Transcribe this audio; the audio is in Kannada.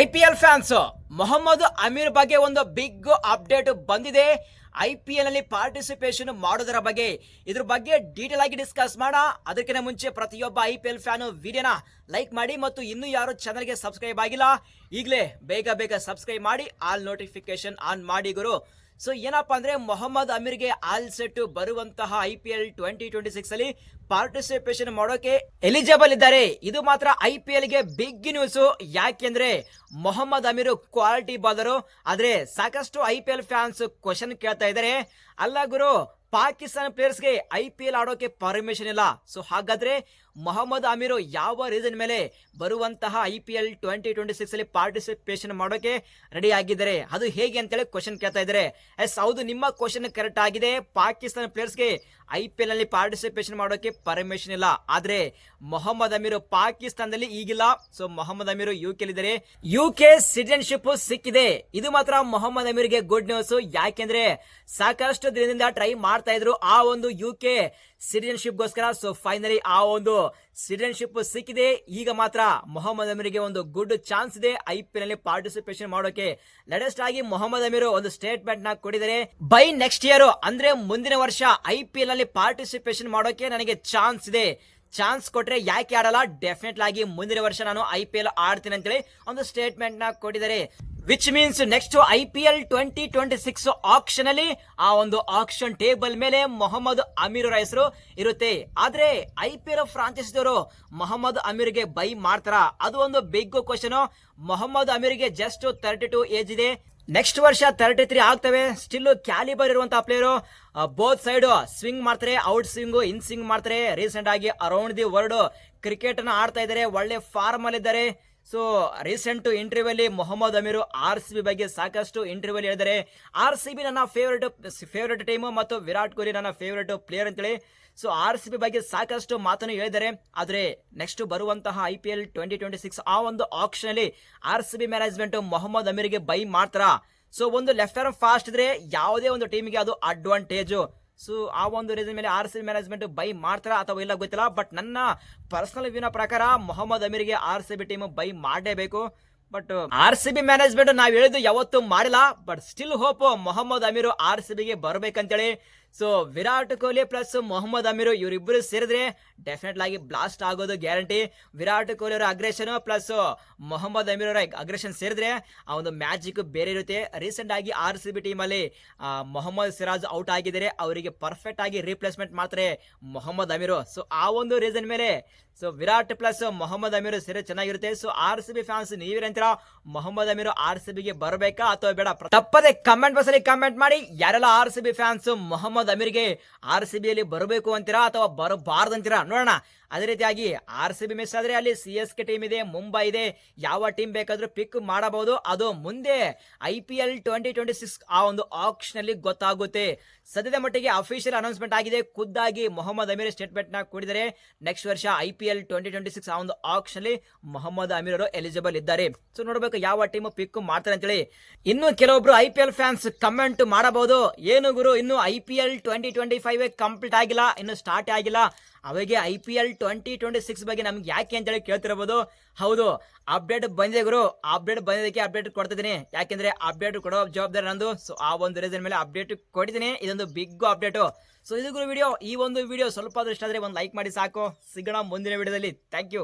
I P L fans, Mohammad Amir ಬಗ್ಗೆ ಒಂದು ಬಿಗ್ ಅಪ್ಡೇಟ್ ಬಂದಿದೆ. ಐ ಪಿ ಎಲ್ನಲ್ಲಿ ಪಾರ್ಟಿಸಿಪೇಷನ್ ಮಾಡೋದರ ಬಗ್ಗೆ, ಇದ್ರ ಬಗ್ಗೆ ಡೀಟೇಲ್ ಆಗಿ ಡಿಸ್ಕಸ್ ಮಾಡ ಅದಕ್ಕಿಂತ ಮುಂಚೆ ಪ್ರತಿಯೊಬ್ಬ ಐ ಪಿ ಎಲ್ ಫ್ಯಾನ್ ವಿಡಿಯೋನ ಲೈಕ್ ಮಾಡಿ ಮತ್ತು ಇನ್ನೂ ಯಾರು ಚಾನಲ್ಗೆ ಸಬ್ಸ್ಕ್ರೈಬ್ ಆಗಿಲ್ಲ, ಈಗಲೇ ಬೇಗ ಬೇಗ ಸಬ್ಸ್ಕ್ರೈಬ್ ಮಾಡಿ ಆಲ್ ನೋಟಿಫಿಕೇಶನ್ ಆನ್ ಮಾಡಿ ಗುರು. ಸೊ ಏನಪ್ಪಾ ಅಂದ್ರೆ ಮೊಹಮ್ಮದ್ ಅಮೀರ್ಗೆ ಆಲ್ ಸೆಟ್ ಬರುವಂತಹ I P L twenty twenty six ಅಲ್ಲಿ ಪಾರ್ಟಿಸಿಪೇಷನ್ ಮಾಡೋಕೆ ಎಲಿಜಿಬಲ್ ಇದ್ದಾರೆ. ಇದು ಮಾತ್ರ ಐ ಪಿ ಎಲ್ಗೆ ಬಿಗ್ ನ್ಯೂಸ್ ಯಾಕೆಂದ್ರೆ ಮೊಹಮ್ಮದ್ ಅಮೀರ್ ಕ್ವಾಲಿಟಿ ಬಾಲರು ಆದ್ರೆ ಸಾಕಷ್ಟು I P L fans question ಕೇಳ್ತಾ ಇದ್ದಾರೆ. ಅಲ್ಲ ಗುರು ಪಾಕಿಸ್ತಾನ ಪ್ಲೇಯರ್ಸ್ಗೆ ಐ ಪಿ ಎಲ್ ಆಡೋಕೆ ಪರ್ಮಿಷನ್ ಇಲ್ಲ. ಸೊ ಹಾಗಾದ್ರೆ ಮೊಹಮ್ಮದ್ ಅಮೀರು ಯಾವ ರೀಸನ್ ಮೇಲೆ ಬರುವಂತಹ I P L twenty twenty six ಅಲ್ಲಿ ಪಾರ್ಟಿಸಿಪೇಷನ್ ಮಾಡೋಕೆ ರೆಡಿ ಆಗಿದ್ದಾರೆ? ಅದು ಹೇಗೆ ಅಂತೇಳಿ ಕ್ವಶನ್ ಕೇಳ್ತಾ ಇದ್ದಾರೆ. ಎಸ್, ಹೌದು, ನಿಮ್ಮ ಕ್ವಶನ್ ಕರೆಕ್ಟ್ ಆಗಿದೆ. ಪಾಕಿಸ್ತಾನ ಪ್ಲೇಯರ್ಸ್ಗೆ ಐ ಪಿ ಎಲ್ ಅಲ್ಲಿ ಪಾರ್ಟಿಸಿಪೇಷನ್ ಮಾಡೋಕೆ ಪರ್ಮಿಷನ್ ಇಲ್ಲ. ಆದ್ರೆ ಮೊಹಮ್ಮದ್ ಅಮೀರು ಪಾಕಿಸ್ತಾನದಲ್ಲಿ ಈಗಿಲ್ಲ. So Mohammad Amir U K ಇದ್ದಾರೆ. ಯು ಕೆ ಸಿಟಿಜನ್ಶಿಪ್ ಸಿಕ್ಕಿದೆ. ಇದು ಮಾತ್ರ ಮೊಹಮ್ಮದ್ ಅಮೀರ್ಗೆ ಗುಡ್ ನ್ಯೂಸ್ ಯಾಕೆಂದ್ರೆ ಸಾಕಷ್ಟು ದಿನದಿಂದ ಟ್ರೈ ಮಾಡ್ತಾ ಇದ್ರು. ಆ ಒಂದು ಯು ಕೆ ಸಿಟಿಜನ್ಶಿಪ್ ಗೋಸ್ಕರ ಸೊ ಫೈನಲಿ ಆ ಒಂದು ಸಿಟಿಜನ್ಶಿಪ್ ಸಿಕ್ಕಿದೆ. ಈಗ ಮಾತ್ರ ಮೊಹಮ್ಮದ್ ಅಮೀರ್ಗೆ ಒಂದು ಗುಡ್ ಚಾನ್ಸ್ ಇದೆ. ಐ ಪಿ ಎಲ್ನಲ್ಲಿ ಪಾರ್ಟಿಸಿಪೇಷನ್ ಮಾಡೋಕೆ. ಲೇಟೆಸ್ಟ್ ಆಗಿ ಮೊಹಮ್ಮದ್ ಅಮೀರ್ ಒಂದು ಸ್ಟೇಟ್ಮೆಂಟ್ನ ಕೊಡಿದರೆ ಬೈ ನೆಕ್ಸ್ಟ್ ಇಯರ್ ಅಂದ್ರೆ ಮುಂದಿನ ವರ್ಷ ಐ ಪಿ ಎಲ್ನಲ್ಲಿ ಪಾರ್ಟಿಸಿಪೇಷನ್ ಮಾಡೋಕೆ ನನಗೆ ಚಾನ್ಸ್ ಇದೆ. ಚಾನ್ಸ್ ಕೊಟ್ರೆ ಯಾಕೆ ಆಡಲ್ಲ? ಡೆಫಿನೆಟ್ ಆಗಿ ಮುಂದಿನ ವರ್ಷ ನಾನು ಐ ಪಿ ಎಲ್ ಆಡ್ತೀನಿ ಅಂತೇಳಿ ಒಂದು ಸ್ಟೇಟ್ಮೆಂಟ್ನ ಕೊಟ್ಟಿದ್ದಾರೆ. Which means next I P L twenty twenty six auction ಅಲ್ಲಿ ಆ ಒಂದು ಆಕ್ಷನ್ ಟೇಬಲ್ ಮೇಲೆ ಮೊಹಮ್ಮದ್ ಅಮೀರ್ ಅವರ ಹೆಸರು ಇರುತ್ತೆ. ಆದ್ರೆ ಐ ಪಿ ಎಲ್ ಫ್ರಾಂಚೈಸ್ ಅವರು ಮೊಹಮ್ಮದ್ ಅಮೀರ್ಗೆ ಬೈ ಮಾಡ್ತಾರ? ಅದು ಒಂದು ಬಿಗ್ ಕ್ವಶನ್ ಮೊಹಮ್ಮದ್ ಅಮೀರ್ಗೆ ಜಸ್ಟ್ ತರ್ಟಿ ಟು ಏಜ್ ಇದೆ. ನೆಕ್ಸ್ಟ್ ವರ್ಷ ತರ್ಟಿ ತ್ರೀ ಆಗ್ತವೆ. ಸ್ಟಿಲ್ ಕ್ಯಾಲಿಬರ್ ಇರುವಂತಹ ಪ್ಲೇಯರು ಬೋತ್ ಸೈಡ್ ಸ್ವಿಂಗ್ ಮಾಡ್ತಾರೆ ಔಟ್ ಸ್ವಿಂಗ್ ಇನ್ ಸ್ವಿಂಗ್ ಮಾಡ್ತಾರೆ. ರೀಸೆಂಟ್ ಆಗಿ ಅರೌಂಡ್ ದಿ ವರ್ಲ್ಡ್ ಕ್ರಿಕೆಟ್ ಅನ್ನ ಆಡ್ತಾ ಇದ್ದಾರೆ. ಒಳ್ಳೆ ಫಾರ್ಮ್ ಅಲ್ಲಿ ಇದ್ದಾರೆ ಸೊ ರೀಸೆಂಟ್ ಇಂಟರ್ವ್ಯೂ ಅಲ್ಲಿ Mohammad Amir R C B ಬಗ್ಗೆ ಸಾಕಷ್ಟು ಇಂಟರ್ವ್ಯೂ ಅಲ್ಲಿ ಹೇಳಿದರೆ ಆರ್ ಸಿ ಬಿ ನನ್ನ ಫೇವರೇಟ್ ಫೇವರೇಟ್ ಟೀಮ್ ಮತ್ತು ವಿರಾಟ್ ಕೊಹ್ಲಿ ನನ್ನ ಫೇವರೇಟ್ ಪ್ಲೇಯರ್ ಅಂತೇಳಿ. ಸೊ ಆರ್ ಸಿ ಬಿ ಬಗ್ಗೆ ಸಾಕಷ್ಟು ಮಾತನ್ನು ಹೇಳಿದ್ದಾರೆ. ಆದರೆ ನೆಕ್ಸ್ಟ್ ಬರುವಂತಹ I P L twenty twenty six ಆ ಒಂದು ಆಕ್ಷನ್ ಅಲ್ಲಿ R C B management Mohammad ಅಮೀರ್ಗೆ buy ಮಾಡ್ತಾರ? ಸೊ ಒಂದು ಲೆಫ್ಟ್ ಆರ್ಮ್ ಫಾಸ್ಟ್ ಇದ್ರೆ ಯಾವುದೇ ಒಂದು ಟೀಮ್ಗೆ ಅದು ಅಡ್ವಾಂಟೇಜ್ ಸೊ ಆ ಒಂದು ರೀಸನ್ ಮೇಲೆ ಆರ್ ಸಿ ಮ್ಯಾನೇಜ್ಮೆಂಟ್ ಬೈ ಮಾಡ್ತಾರಾ ಅಥವಾ ಇಲ್ಲ ಗೊತ್ತಿಲ್ಲ ಬಟ್ ನನ್ನ ಪರ್ಸನಲ್ ವ್ಯೂನ ಪ್ರಕಾರ, Mohammad ಅಮೀರ್ಗೆ R C B team buy ಮಾಡಲೇಬೇಕು but R C B management ನಾವ್ ಹೇಳಿದ್ದು ಯಾವತ್ತೂ ಮಾಡಿಲ್ಲ. But still hope Mohammad Amir R C ಬಿಗೆ ಬರ್ಬೇಕಂತೇಳಿ. ಸೊ ವಿರಾಟ್ ಕೊಹ್ಲಿ ಪ್ಲಸ್ ಮೊಹಮ್ಮದ್ ಅಮೀರ್ ಇವರಿಬ್ಬರು ಸೇರಿದ್ರೆ ಡೆಫಿನೆಟ್ ಆಗಿ ಬ್ಲಾಸ್ಟ್ ಆಗೋದು ಗ್ಯಾರಂಟಿ ವಿರಾಟ್ ಕೊಹ್ಲಿ ಅವರ ಅಗ್ರೆಷನ್ ಪ್ಲಸ್ ಮೊಹಮ್ಮದ್ ಅಮೀರ್ ಅವರ ಅಗ್ರೆಷನ್ ಸೇರಿದ್ರೆ ಆ ಒಂದು ಮ್ಯಾಜಿಕ್ ಬೇರೆ ಇರುತ್ತೆ. ರೀಸೆಂಟ್ ಆಗಿ ಆರ್ ಸಿ ಬಿ ಟೀಮ್ ಅಲ್ಲಿ ಮೊಹಮ್ಮದ್ ಸಿರಾಜ್ ಔಟ್ ಆಗಿದ್ದಾರೆ. ಅವರಿಗೆ ಪರ್ಫೆಕ್ಟ್ ಆಗಿ ರೀಪ್ಲೇಸ್ಮೆಂಟ್ ಮಾಡ್ತಾರೆ ಮೊಹಮ್ಮದ್ ಅಮೀರ್. ಸೊ ಆ ಒಂದು ರೀಸನ್ ಮೇಲೆ ಸೊ ವಿರಾಟ್ ಪ್ಲಸ್ ಮೊಹಮ್ಮದ್ ಅಮೀರ್ ಸೇರಿ ಚೆನ್ನಾಗಿರುತ್ತೆ. So R C B fans ನೀವೇನಂತೀರಾ Mohammad Amir R C ಬಿಗೆ ಬರಬೇಕಾ ಅಥವಾ ಬೇಡ? ತಪ್ಪದೆ ಕಮೆಂಟ್ ಬಾಕ್ಸ್ ಅಲ್ಲಿ ಕಮೆಂಟ್ ಮಾಡಿ, ಯಾರೆಲ್ಲ R C B fans Mohammad ಅಮೀರ್ಗೆ R C B ಅಲ್ಲಿ ಬರಬೇಕು ಅಂತೀರಾ ಅಥವಾ ಬರಬಾರ್ದು ಅಂತೀರಾ ನೋಡೋಣ. ಅದೇ ರೀತಿಯಾಗಿ ಆರ್ ಸಿ ಬಿ ಮಿಸ್ ಆದ್ರೆ ಅಲ್ಲಿ ಸಿ ಎಸ್ ಕೆ ಟೀಮ್ ಇದೆ, ಮುಂಬೈ ಇದೆ. ಯಾವ ಟೀಮ್ ಬೇಕಾದರೂ ಪಿಕ್ ಮಾಡಬಹುದು. ಅದು ಮುಂದೆ I P L twenty twenty six ಆ ಒಂದು ಆಕ್ಷನ್ ಅಲ್ಲಿ ಗೊತ್ತಾಗುತ್ತೆ. ಸದ್ಯದ ಮಟ್ಟಿಗೆ ಅಫಿಷಿಯಲ್ ಅನೌನ್ಸ್ಮೆಂಟ್ ಆಗಿದೆ. ಖುದ್ದಾಗಿ ಮೊಹಮ್ಮದ್ ಅಮೀರ್ ಸ್ಟೇಟ್ಮೆಂಟ್ನ ಕೊಡಿದರೆ ನೆಕ್ಸ್ಟ್ ವರ್ಷ I P L twenty twenty six ಆ ಒಂದು ಆಕ್ಷನ್ ಅಲ್ಲಿ ಮೊಹಮ್ಮದ್ ಅಮೀರ್ ಅವರು ಎಲಿಜಿಬಲ್ ಇದ್ದಾರೆ. ಸೊ ನೋಡಬೇಕು ಯಾವ ಟೀಮ್ ಪಿಕ್ ಮಾಡ್ತಾರೆ ಅಂತೇಳಿ. ಇನ್ನು ಕೆಲವೊಬ್ರು I P L fans comment ಮಾಡಬಹುದು. ಏನು ಗುರು, ಇನ್ನು I P L twenty twenty five complete ಆಗಿಲ್ಲ, ಇನ್ನು ಸ್ಟಾರ್ಟ್ ಆಗಿಲ್ಲ. ಅವಾಗೆ I P L twenty twenty six ಬಗ್ಗೆ ನಮ್ಗೆ ಯಾಕೆ ಅಂತೇಳಿ ಕೇಳ್ತಿರ್ಬೋದು. ಹೌದು ಅಪ್ಡೇಟ್ ಬಂದಿದೆ ಗುರು. ಅಪ್ಡೇಟ್ ಬಂದಿದ್ದಕ್ಕೆ ಅಪ್ಡೇಟ್ ಕೊಡ್ತಿದ್ದೀನಿ. ಯಾಕೆಂದ್ರೆ ಅಪ್ಡೇಟ್ ಕೊಡೋ ಜವಾಬ್ದಾರಿ ನಂದು. ಸೊ ಆ ಒಂದು ರೀಸನ್ ಮೇಲೆ ಅಪ್ಡೇಟ್ ಕೊಟ್ಟಿದ್ದೀನಿ. ಇದೊಂದು ಬಿಗ್ ಅಪ್ಡೇಟು ಸೊ ಇದು ಗುರು ವಿಡಿಯೋ ಈ ಒಂದು ವಿಡಿಯೋ ಸ್ವಲ್ಪ ಆದ್ರೂ ಒಂದು ಲೈಕ್ ಮಾಡಿ ಸಾಕು. ಸಿಗೋಣ ಮುಂದಿನ ವಿಡಿಯೋದಲ್ಲಿ ಥ್ಯಾಂಕ್ ಯು